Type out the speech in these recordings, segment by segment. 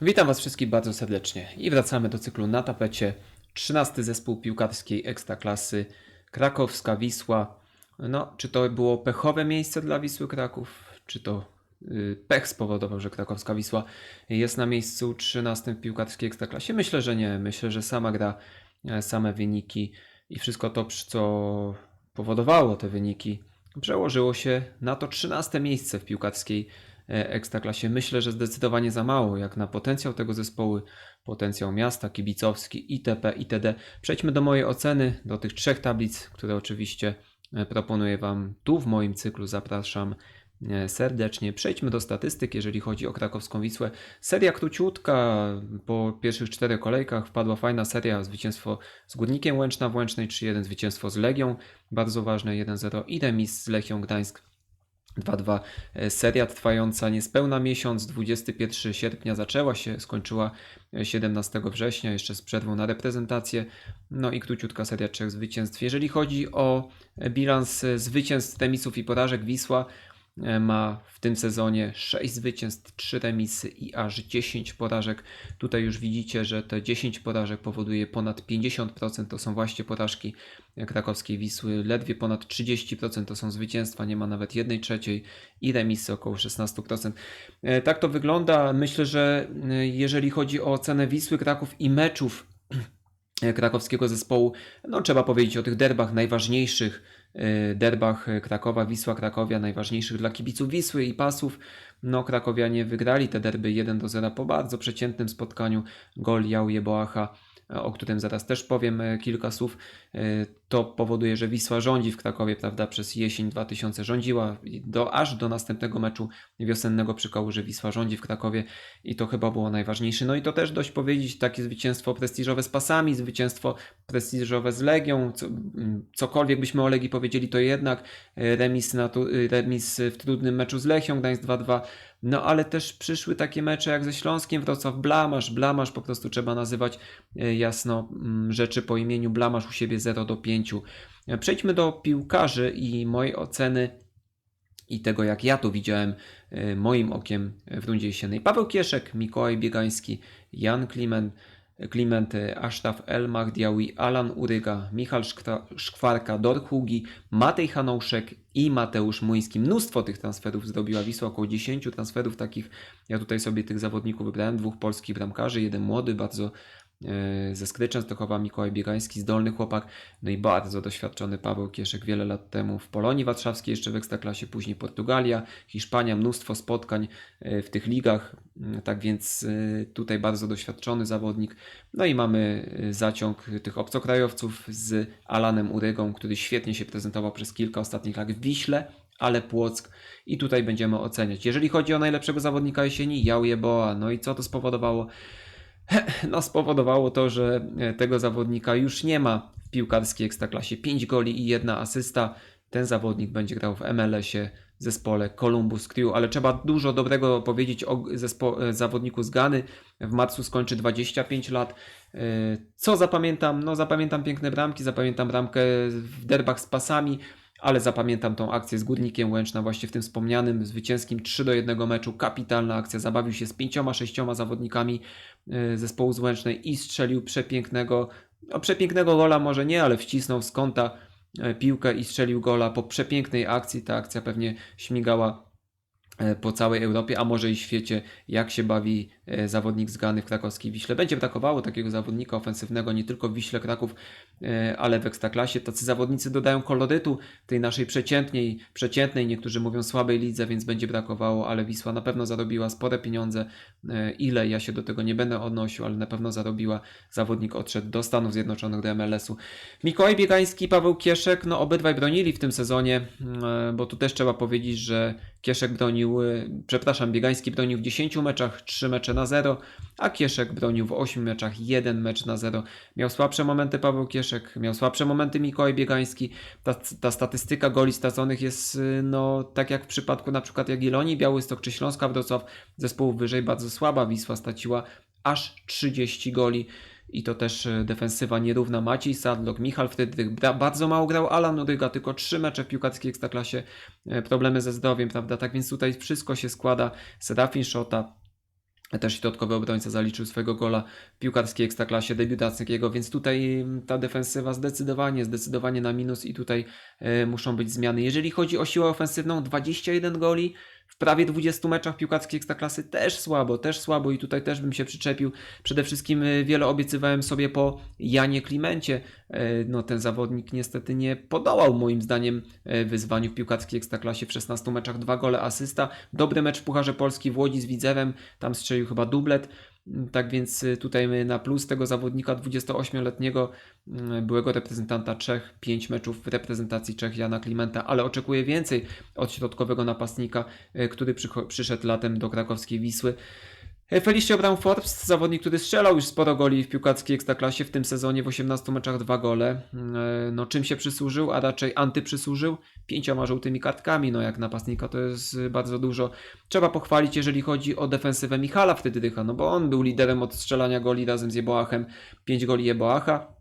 Witam Was wszystkich bardzo serdecznie i wracamy do cyklu na tapecie. 13 zespół piłkarskiej ekstraklasy Krakowska Wisła. No, czy to było pechowe miejsce dla Wisły Kraków, czy to y, pech spowodował, że Krakowska Wisła jest na miejscu 13 w piłkarskiej ekstraklasie? Myślę, że nie. Myślę, że sama gra, e, same wyniki i wszystko to, co powodowało te wyniki, przełożyło się na to 13 miejsce w piłkarskiej e, ekstraklasie. Myślę, że zdecydowanie za mało, jak na potencjał tego zespołu, potencjał miasta, kibicowski, itp., itd. Przejdźmy do mojej oceny, do tych trzech tablic, które oczywiście e, proponuję Wam tu w moim cyklu. Zapraszam e, serdecznie. Przejdźmy do statystyk, jeżeli chodzi o krakowską Wisłę. Seria króciutka, po pierwszych czterech kolejkach wpadła fajna seria, zwycięstwo z Górnikiem Łęczna w Łęcznej 3-1, zwycięstwo z Legią, bardzo ważne 1-0 i remis z Lechią Gdańsk 2-2. E, Seria trwająca niespełna miesiąc, 21 sierpnia zaczęła się, skończyła e, 17 września, jeszcze z przerwą na reprezentację. No i króciutka seria trzech zwycięstw. Jeżeli chodzi o e, bilans e, zwycięstw, remisów i porażek, Wisła e, ma w tym sezonie 6 zwycięstw, 3 remisy i aż 10 porażek. Tutaj już widzicie, że te 10 porażek powoduje ponad 50%. To są właśnie porażki krakowskiej Wisły. Ledwie ponad 30% to są zwycięstwa, nie ma nawet 1 trzeciej i remisy około 16%. E, Tak to wygląda. Myślę, że e, jeżeli chodzi o ocenę Wisły, Kraków i meczów e, krakowskiego zespołu, no trzeba powiedzieć o tych derbach najważniejszych, e, derbach e, Krakowa, Wisła, Krakowia, najważniejszych dla kibiców Wisły i pasów. No Krakowianie wygrali te derby 1 do 0 po bardzo przeciętnym spotkaniu. Gol Jauje Boacha, e, o którym zaraz też powiem e, kilka słów. To powoduje, że Wisła rządzi w Krakowie, prawda, przez jesień 2000 rządziła do, aż do następnego meczu wiosennego przy że Wisła rządzi w Krakowie i to chyba było najważniejsze. No i to też dość powiedzieć, takie zwycięstwo prestiżowe z pasami, zwycięstwo prestiżowe z Legią, co, mm, cokolwiek byśmy o Legii powiedzieli, to jednak e, remis, na e, remis w trudnym meczu z Lechią, Gdańsk 2-2, no ale też przyszły takie mecze jak ze Śląskiem, Wrocław, blamasz, blamasz, po prostu trzeba nazywać e, jasno mm, rzeczy po imieniu, blamasz u siebie 0 do 5. Przejdźmy do piłkarzy i mojej oceny i tego, jak ja to widziałem e, moim okiem w rundzie jesiennej. Paweł Kieszek, Mikołaj Biegański, Jan Kliment, Kliment e, Asztaf Elmach, Diawi, Alan Uryga, Michal Szkwarka, Dorhugi, Matej Hanouszek i Mateusz Muński. Mnóstwo tych transferów zrobiła Wisła, około 10 transferów takich. Ja tutaj sobie tych zawodników wybrałem, dwóch polskich bramkarzy, jeden młody, bardzo ze Skryczem z Tokowa, Mikołaj Biegański, zdolny chłopak, no i bardzo doświadczony Paweł Kieszek wiele lat temu w Polonii Warszawskiej, jeszcze w Ekstraklasie, później Portugalia, Hiszpania, mnóstwo spotkań e, w tych ligach, Mm, tak więc e, tutaj bardzo doświadczony zawodnik. No i mamy e, zaciąg tych obcokrajowców z Alanem Urygą, który świetnie się prezentował przez kilka ostatnich lat w Wiśle, ale Płock i tutaj będziemy oceniać. Jeżeli chodzi o najlepszego zawodnika jesieni, Jauje Boa, no i co to spowodowało? No, spowodowało to, że e, tego zawodnika już nie ma w piłkarskiej ekstraklasie. 5 goli i jedna asysta. Ten zawodnik będzie grał w MLS-ie, zespole Columbus Crew, ale trzeba dużo dobrego powiedzieć o zespo- e, zawodniku z Gany. W marcu skończy 25 lat. E, Co zapamiętam? No, zapamiętam piękne bramki, zapamiętam bramkę w derbach z pasami, ale zapamiętam tą akcję z Górnikiem Łęczna właśnie w tym wspomnianym zwycięskim 3 do 1 meczu. Kapitalna akcja, zabawił się z pięcioma, sześcioma zawodnikami e, zespołu z Łęcznej i strzelił przepięknego, no przepięknego gola może nie, ale wcisnął z kąta e, piłkę i strzelił gola po przepięknej akcji. Ta akcja pewnie śmigała e, po całej Europie, a może i świecie, jak się bawi zawodnik z Gany w krakowskiej Wiśle. Będzie brakowało takiego zawodnika ofensywnego nie tylko w Wiśle Kraków, e, ale w Ekstraklasie. Tacy zawodnicy dodają kolorytu tej naszej przeciętnej, przeciętnej, niektórzy mówią słabej lidze, więc będzie brakowało, ale Wisła na pewno zarobiła spore pieniądze. E, Ile, ja się do tego nie będę odnosił, ale na pewno zarobiła. Zawodnik odszedł do Stanów Zjednoczonych, do MLS-u. Mikołaj Biegański, Paweł Kieszek, no obydwaj bronili w tym sezonie, e, bo tu też trzeba powiedzieć, że Kieszek bronił, e, przepraszam, Biegański bronił w 10 meczach, 3 mecze na 0, a Kieszek bronił w 8 meczach, 1 mecz na 0. Miał słabsze momenty Paweł Kieszek, miał słabsze momenty Mikołaj Biegański. Ta, ta statystyka goli straconych jest y, no tak jak w przypadku na przykład Jagiellonii, Białystok czy Śląska Wrocław, zespołów wyżej bardzo słaba. Wisła straciła aż 30 goli. I to też e, defensywa nierówna. Maciej Sadlok, Michal Frydrych, bardzo mało grał Alan Uryga, tylko trzy mecze w piłkarskiej ekstraklasie, e, problemy ze zdrowiem, prawda? Tak więc tutaj wszystko się składa. Serafin Szota, Też środkowy obrońca zaliczył swojego gola w piłkarskiej ekstraklasie debiutackiego, więc tutaj mm, ta defensywa zdecydowanie, zdecydowanie na minus i tutaj e, muszą być zmiany. Jeżeli chodzi o siłę ofensywną, 21 goli w prawie 20 meczach piłkarskiej ekstraklasy też słabo, też słabo i tutaj też bym się przyczepił. Przede wszystkim e, wiele obiecywałem sobie po Janie Klimencie. E, No ten zawodnik niestety nie podołał moim zdaniem e, wyzwaniu w piłkarskiej ekstraklasie w 16 meczach, dwa gole, asysta. Dobry mecz w Pucharze Polski w Łodzi z Widzewem, tam strzelił chyba dublet. Tak więc y, tutaj my na plus tego zawodnika 28-letniego mm, byłego reprezentanta Czech, 5 meczów w reprezentacji Czech Jana Klimenta, ale oczekuję więcej od środkowego napastnika, y, który przyszedł latem do krakowskiej Wisły. E, Felicio Brown Forbes, zawodnik, który strzelał już sporo goli w piłkarskiej ekstraklasie w tym sezonie, w 18 meczach dwa gole. E, No czym się przysłużył, a raczej antyprzysłużył? Pięcioma żółtymi kartkami, no jak napastnika to jest bardzo dużo. Trzeba pochwalić, jeżeli chodzi o defensywę Michala wtedy dycha, no bo on był liderem od strzelania goli razem z Jeboachem, 5 goli Jeboacha,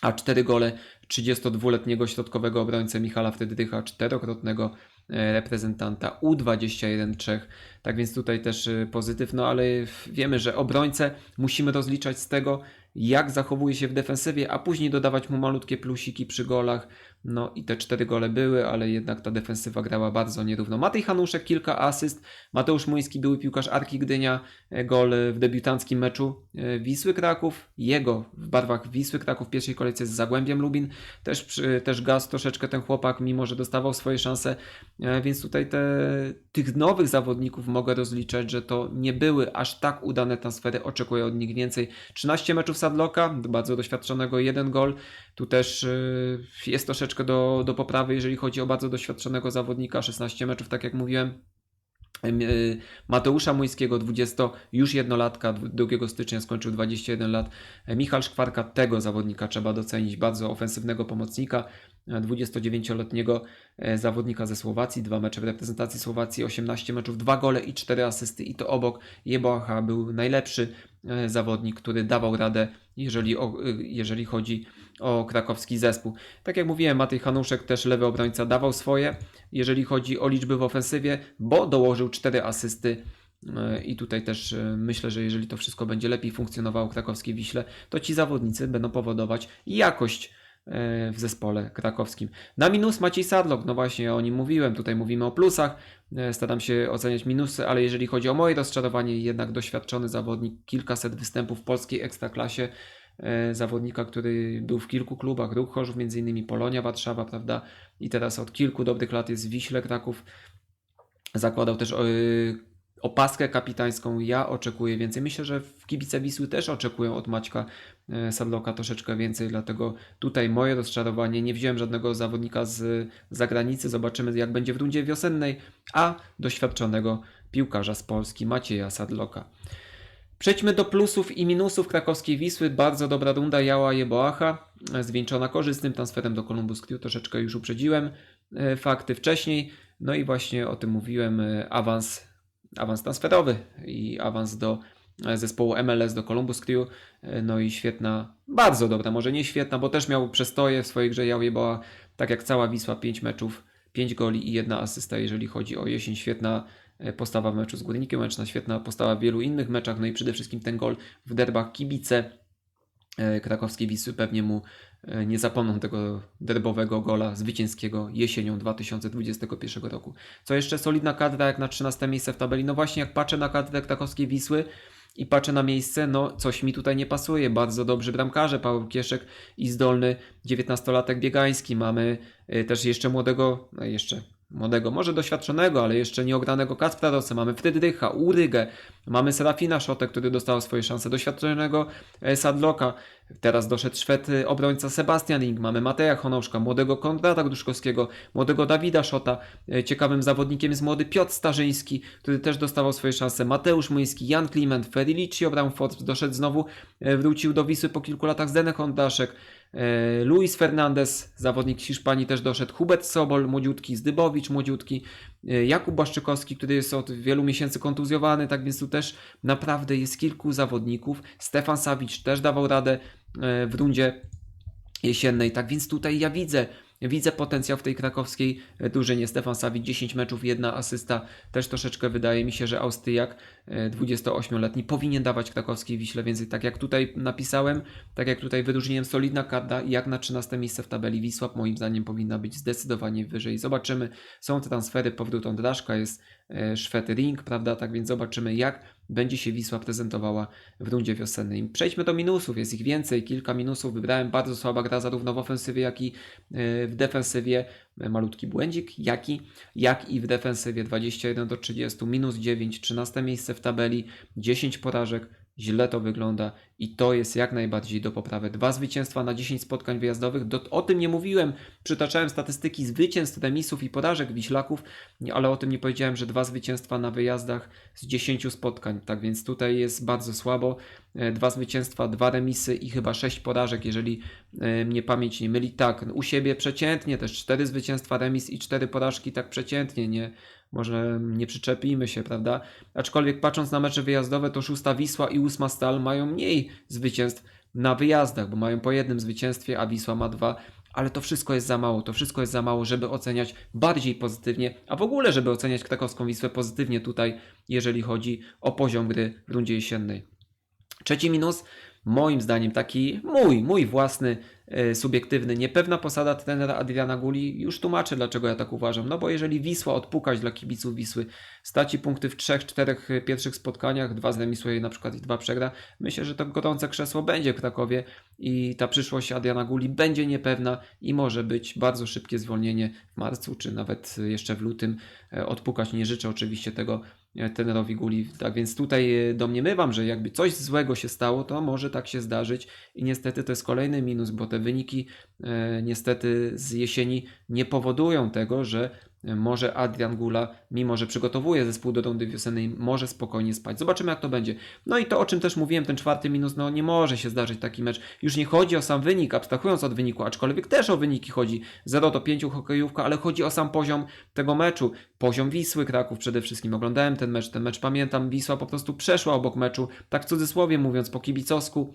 a 4 gole 32-letniego środkowego obrońcę Michala wtedy dycha, czterokrotnego e, reprezentanta U21 Czech. Tak więc tutaj też e, pozytyw, no ale wiemy, że obrońcę musimy rozliczać z tego, jak zachowuje się w defensywie, a później dodawać mu malutkie plusiki przy golach. No i te cztery gole były, ale jednak ta defensywa grała bardzo nierówno. Matej Hanuszek kilka asyst, Mateusz Muński były piłkarz Arki Gdynia, e, gol w debiutanckim meczu e, Wisły Kraków, jego w barwach Wisły Kraków w pierwszej kolejce z Zagłębiem Lubin, też, też gaz troszeczkę ten chłopak, mimo że dostawał swoje szanse, E, Więc tutaj te, tych nowych zawodników mogę rozliczać, że to nie były aż tak udane transfery. Oczekuję od nich więcej. 13 meczów Sadloka, bardzo doświadczonego, jeden gol. Tu też jest troszeczkę do, do poprawy, jeżeli chodzi o bardzo doświadczonego zawodnika. 16 meczów, tak jak mówiłem. Em, y, Mateusza Młyńskiego, 20, już jednolatka, 2 stycznia skończył 21 lat. E, Michał Szkwarka, tego zawodnika trzeba docenić, bardzo ofensywnego pomocnika, e, 29-letniego e, zawodnika ze Słowacji, dwa mecze w reprezentacji Słowacji, 18 meczów, dwa gole i cztery asysty i to obok Jeboacha był najlepszy e, zawodnik, który dawał radę, jeżeli, e, jeżeli chodzi o krakowski zespół. Tak jak mówiłem, Matej Hanuszek też lewy obrońca dawał swoje, jeżeli chodzi o liczby w ofensywie, bo dołożył cztery asysty e, i tutaj też e, myślę, że jeżeli to wszystko będzie lepiej funkcjonowało w krakowskiej Wiśle, to ci zawodnicy będą powodować jakość e, w zespole krakowskim. Na minus Maciej Sadlok, no właśnie o nim mówiłem, tutaj mówimy o plusach, staram się oceniać minusy, ale jeżeli chodzi o moje rozczarowanie, jednak doświadczony zawodnik, kilkaset występów w polskiej ekstraklasie, zawodnika, który był w kilku klubach, Ruch Chorzów, między innymi Polonia Warszawa, prawda, i teraz od kilku dobrych lat jest w Wiśle Kraków, zakładał też e, opaskę kapitańską. Ja oczekuję więcej. Myślę, że w kibice Wisły też oczekują od Maćka e, Sadloka troszeczkę więcej, dlatego tutaj moje rozczarowanie. Nie wziąłem żadnego zawodnika z zagranicy. Zobaczymy, jak będzie w rundzie wiosennej, a doświadczonego piłkarza z Polski Macieja Sadloka. Przejdźmy do plusów i minusów krakowskiej Wisły. Bardzo dobra runda Jała Jeboacha, zwieńczona korzystnym transferem do Columbus Crew. Troszeczkę już uprzedziłem e, fakty wcześniej. No i właśnie o tym mówiłem. e, Awans, awans transferowy i awans do e, zespołu MLS do Columbus Crew. No i świetna, bardzo dobra, może nie świetna, bo też miał przestoje w swojej grze Jał Jeboa, tak jak cała Wisła, 5 meczów, 5 goli i jedna asysta, jeżeli chodzi o jesień. Świetna postawa w meczu z Górnikiem Łęczna, świetna postawa w wielu innych meczach, no i przede wszystkim ten gol w derbach kibice e, krakowskiej Wisły pewnie mu e, nie zapomną tego derbowego gola zwycięskiego jesienią 2021 roku. Co jeszcze solidna kadra jak na 13 miejsce w tabeli. No właśnie jak patrzę na kadrę krakowskiej Wisły i patrzę na miejsce, no coś mi tutaj nie pasuje. Bardzo dobrzy bramkarze, Paweł Kieszek i zdolny 19-latek Biegański. Mamy też jeszcze młodego, no jeszcze młodego, może doświadczonego, ale jeszcze nieogranego Kacpra Rosę. Mamy Frydrycha, Urygę, mamy Serafina Szotę, który dostał swoje szanse, doświadczonego e, Sadloka. Teraz doszedł Szwed y, obrońca Sebastian Ing, mamy Mateja Honouszka, młodego Konrada Gruszkowskiego, młodego Dawida Szota. E, Ciekawym zawodnikiem jest młody Piotr Starzyński, który też dostawał swoje szanse. Mateusz Młyński, Jan Kliment, Ferilicio Bramford doszedł znowu, e, wrócił do Wisły po kilku latach Zdenek Hondaszek. E, Luis Fernandez, zawodnik Hiszpanii też doszedł, Hubert Sobol, młodziutki, Zdybowicz, młodziutki, Jakub Błaszczykowski, który jest od wielu miesięcy kontuzjowany, tak więc tu też naprawdę jest kilku zawodników. Stefan Sawicz też dawał radę w rundzie jesiennej, tak więc tutaj ja widzę Widzę potencjał w tej krakowskiej e, drużynie. Stefan Sawic 10 meczów, jedna asysta. Też troszeczkę wydaje mi się, że Austriak e, 28-letni powinien dawać krakowskiej Wiśle więcej. Tak jak tutaj napisałem, tak jak tutaj wyróżniłem solidna karta, jak na 13 miejsce w tabeli Wisła moim zdaniem powinna być zdecydowanie wyżej. Zobaczymy. Są transfery, powrót Ondraszka, jest e, Szwed Ring, prawda? Tak więc zobaczymy jak będzie się Wisła prezentowała w rundzie wiosennej. Przejdźmy do minusów, jest ich więcej, kilka minusów. Wybrałem bardzo słaba gra zarówno w ofensywie, jak i e, w defensywie. Malutki błędzik, jak i, jak i w defensywie 21 do 30, minus 9, 13 miejsce w tabeli, 10 porażek, źle to wygląda i to jest jak najbardziej do poprawy. Dwa zwycięstwa na 10 spotkań wyjazdowych, do, o tym nie mówiłem, przytaczałem statystyki zwycięstw, remisów i porażek Wiślaków, ale o tym nie powiedziałem, że dwa zwycięstwa na wyjazdach z 10 spotkań, tak więc tutaj jest bardzo słabo. E, Dwa zwycięstwa, dwa remisy i chyba sześć porażek, jeżeli e, mnie pamięć nie myli. Tak, u siebie przeciętnie też cztery zwycięstwa, remis i cztery porażki, tak przeciętnie, nie, może nie przyczepimy się, prawda? Aczkolwiek patrząc na mecze wyjazdowe, to szósta Wisła i ósma Stal mają mniej zwycięstw na wyjazdach, bo mają po jednym zwycięstwie, a Wisła ma dwa. Ale to wszystko jest za mało, to wszystko jest za mało, żeby oceniać bardziej pozytywnie, a w ogóle, żeby oceniać krakowską Wisłę pozytywnie tutaj, jeżeli chodzi o poziom gry w rundzie jesiennej. Trzeci minus, moim zdaniem taki mój, mój własny, subiektywny, niepewna posada trenera Adriana Guli. Już tłumaczę, dlaczego ja tak uważam. No bo jeżeli Wisła odpukać dla kibiców Wisły, straci punkty w trzech, czterech e, pierwszych spotkaniach, dwa zremisuje na przykład i dwa przegra, myślę, że to gorące krzesło będzie w Krakowie i ta przyszłość Adriana Guli będzie niepewna i może być bardzo szybkie zwolnienie w marcu, czy nawet e, jeszcze w lutym. E, Odpukać nie życzę oczywiście tego e, trenerowi Guli. Tak więc tutaj e, domniemywam, że jakby coś złego się stało, to może tak się zdarzyć i niestety to jest kolejny minus, bo te wyniki e, niestety z jesieni nie powodują tego, że e, może Adrian Gula, mimo że przygotowuje zespół do rundy wiosennej, może spokojnie spać. Zobaczymy jak to będzie. No i to o czym też mówiłem, ten czwarty minus, no nie może się zdarzyć taki mecz. Już nie chodzi o sam wynik, abstrahując od wyniku, aczkolwiek też o wyniki chodzi. 0 do 5 hokejówka, ale chodzi o sam poziom tego meczu. Poziom Wisły Kraków przede wszystkim. Oglądałem ten mecz, ten mecz pamiętam. Wisła po prostu przeszła obok meczu, tak w cudzysłowie mówiąc, po kibicowsku.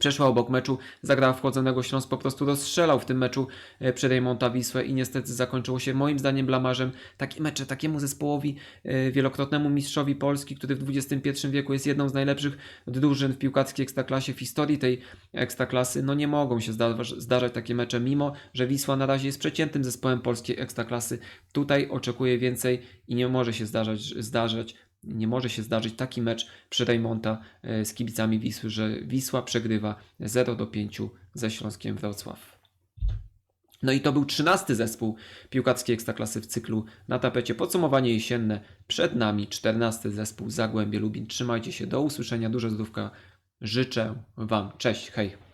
Przeszła obok meczu, zagrała wchodzonego Śląsk, po prostu rozstrzelał w tym meczu e, przy Rejmonta Wisłę i niestety zakończyło się moim zdaniem blamarzem. Takie mecze takiemu zespołowi, e, wielokrotnemu mistrzowi Polski, który w XXI wieku jest jedną z najlepszych drużyn w piłkarskiej ekstraklasie, w historii tej ekstraklasy, no nie mogą się zdarzać takie mecze, mimo że Wisła na razie jest przeciętym zespołem polskiej ekstraklasy. Tutaj oczekuję więcej i nie może się zdarzać, zdarzać nie może się zdarzyć taki mecz przy Rejmonta e, z kibicami Wisły, że Wisła przegrywa 0 do 5 ze Śląskiem Wrocław. No i to był 13 zespół piłkarskiej ekstraklasy w cyklu na tapecie. Podsumowanie jesienne przed nami 14 zespół Zagłębie Lubin. Trzymajcie się, do usłyszenia, dużo zdrówka. Życzę Wam. Cześć, hej.